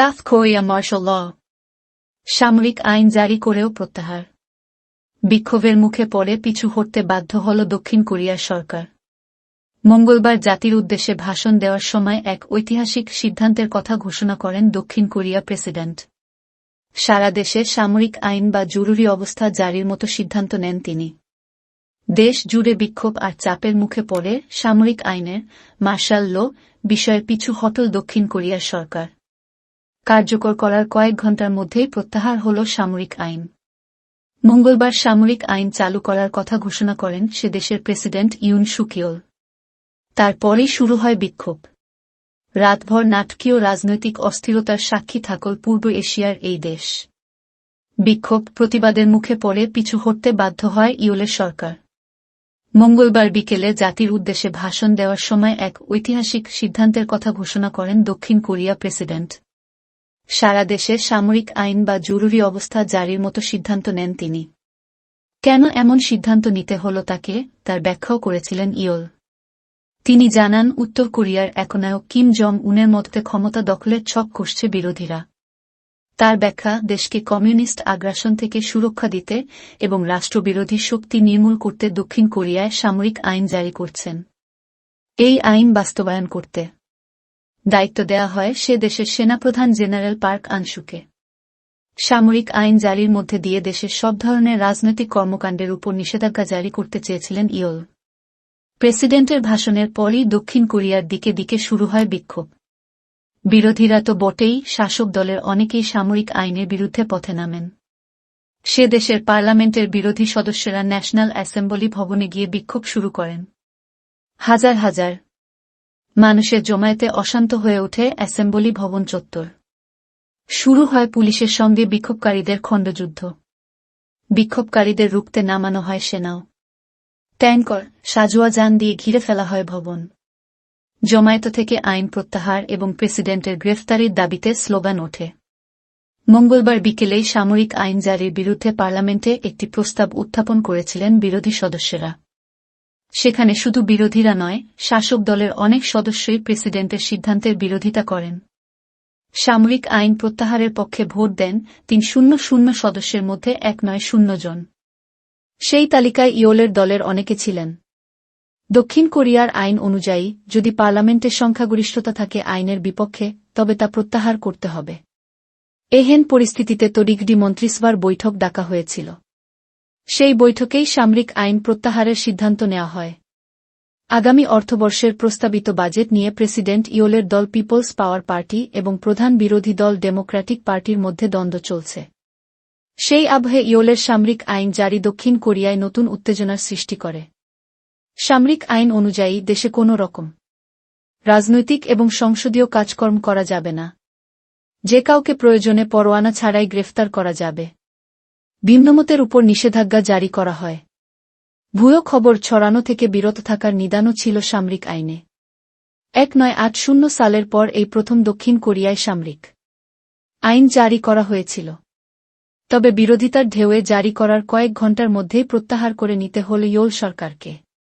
South Korea martial ল। সামরিক আইন জারি করেও প্রত্যাহার। বিক্ষোভের মুখে পড়ে পিছু হটতে বাধ্য হল দক্ষিণ কোরিয়ার সরকার। মঙ্গলবার জাতির উদ্দেশ্যে ভাষণ দেওয়ার সময় এক ঐতিহাসিক সিদ্ধান্তের কথা ঘোষণা করেন দক্ষিণ কোরিয়া প্রেসিডেন্ট। সারা দেশে সামরিক আইন বা জরুরি অবস্থা জারির মতো সিদ্ধান্ত নেন তিনি। দেশ জুড়ে বিক্ষোভ আর চাপের মুখে পড়ে সামরিক আইনের, মার্শাল ল, বিষয়ে পিছু হটল দক্ষিণ কোরিয়ার সরকার। কার্যকর করার কয়েক ঘণ্টার মধ্যেই প্রত্যাহার হল সামরিক আইন। মঙ্গলবার সামরিক আইন চালু করার কথা ঘোষণা করেন সে দেশের প্রেসিডেন্ট ইউন সুকিওল। তারপরেই শুরু হয় বিক্ষোভ। রাতভর নাটকীয় রাজনৈতিক অস্থিরতার সাক্ষী থাকল পূর্ব এশিয়ার এই দেশ। বিক্ষোভ প্রতিবাদের মুখে পড়ে পিছু হটতে বাধ্য হয় ইউলের সরকার। মঙ্গলবার বিকেলে জাতির উদ্দেশ্যে ভাষণ দেওয়ার সময় এক ঐতিহাসিক সিদ্ধান্তের কথা ঘোষণা করেন দক্ষিণ কোরিয়া প্রেসিডেন্ট। সারা দেশে সামরিক আইন বা জরুরি অবস্থা জারির মতো সিদ্ধান্ত নেন তিনি। কেন এমন সিদ্ধান্ত নিতে হল তাকে, তার ব্যাখ্যাও করেছিলেন ইয়োল। তিনি জানান, উত্তর কোরিয়ার একনায়ক কিম জং উনের মতে ক্ষমতা দখলের ছক কষছে বিরোধীরা। তার ব্যাখ্যা, দেশকে কমিউনিস্ট আগ্রাসন থেকে সুরক্ষা দিতে এবং রাষ্ট্রবিরোধী শক্তি নির্মূল করতে দক্ষিণ কোরিয়ায় সামরিক আইন জারি করছেন। এই আইন বাস্তবায়ন করতে। দায়িত্ব দেয়া হয় সে দেশের সেনাপ্রধান জেনারেল পার্ক আনসুকে। সামরিক আইন জারির মধ্যে দিয়ে দেশের সব ধরনের রাজনৈতিক কর্মকাণ্ডের উপর নিষেধাজ্ঞা জারি করতে চেয়েছিলেন ইয়ল। প্রেসিডেন্টের ভাষণের পরই দক্ষিণ কোরিয়ার দিকে দিকে শুরু হয় বিক্ষোভ। বিরোধীরা তো বটেই শাসক দলের অনেকেই সামরিক আইনের বিরুদ্ধে পথে নামেন। সে দেশের পার্লামেন্টের বিরোধী সদস্যরা ন্যাশনাল অ্যাসেম্বলি ভবনে গিয়ে বিক্ষোভ শুরু করেন। হাজার হাজার মানুষের জমায়েতে অশান্ত হয়ে ওঠে অ্যাসেম্বলি ভবন চত্বর। শুরু হয় পুলিশের সঙ্গে বিক্ষোভকারীদের খণ্ডযুদ্ধ। বিক্ষোভকারীদের রুখতে নামানো হয় সেনাও। ট্যাঙ্কর, সাজুয়া যান দিয়ে ঘিরে ফেলা হয় ভবন। জমায়েত থেকে আইন প্রত্যাহার এবং প্রেসিডেন্টের গ্রেফতারির দাবিতে স্লোগান ওঠে। মঙ্গলবার বিকেলেই সামরিক আইন জারির বিরুদ্ধে পার্লামেন্টে একটি প্রস্তাব উত্থাপন করেছিলেন বিরোধী সদস্যরা। সেখানে শুধু বিরোধীরা নয়, শাসক দলের অনেক সদস্যই প্রেসিডেন্টের সিদ্ধান্তের বিরোধিতা করেন। সামরিক আইন প্রত্যাহারের পক্ষে ভোট দেন তিন শূন্য শূন্য সদস্যের মধ্যে এক নয় শূন্য জন। সেই তালিকায় ইয়োলের দলের অনেকে ছিলেন। দক্ষিণ কোরিয়ার আইন অনুযায়ী, যদি পার্লামেন্টের সংখ্যাগরিষ্ঠতা থাকে আইনের বিপক্ষে, তবে তা প্রত্যাহার করতে হবে। এহেন পরিস্থিতিতে তরিগডি মন্ত্রিসভার বৈঠক ডাকা হয়েছিল। সেই বৈঠকেই সামরিক আইন প্রত্যাহারের সিদ্ধান্ত নেওয়া হয়। আগামী অর্থবর্ষের প্রস্তাবিত বাজেট নিয়ে প্রেসিডেন্ট ইয়োলের দল পিপলস পাওয়ার পার্টি এবং প্রধান বিরোধী দল ডেমোক্র্যাটিক পার্টির মধ্যে দ্বন্দ্ব চলছে। সেই আবহে ইয়োলের সামরিক আইন জারি দক্ষিণ কোরিয়ায় নতুন উত্তেজনার সৃষ্টি করে। সামরিক আইন অনুযায়ী দেশে কোনো রকম রাজনৈতিক এবং সংসদীয় কাজকর্ম করা যাবে না। যে কাউকে প্রয়োজনে পরোয়ানা ছাড়াই গ্রেফতার করা যাবে। ভিন্নমতের উপর নিষেধাজ্ঞা জারি করা হয়। ভুয়ো খবর ছড়ানো থেকে বিরত থাকার নিদানও ছিল সামরিক আইনে। এক নয় আট শূন্য সালের পর এই প্রথম দক্ষিণ কোরিয়ায় সামরিক আইন জারি করা হয়েছিল। তবে বিরোধিতার ঢেউয়ে জারি করার কয়েক ঘণ্টার মধ্যেই প্রত্যাহার করে নিতে হল ইয়োল সরকারকে।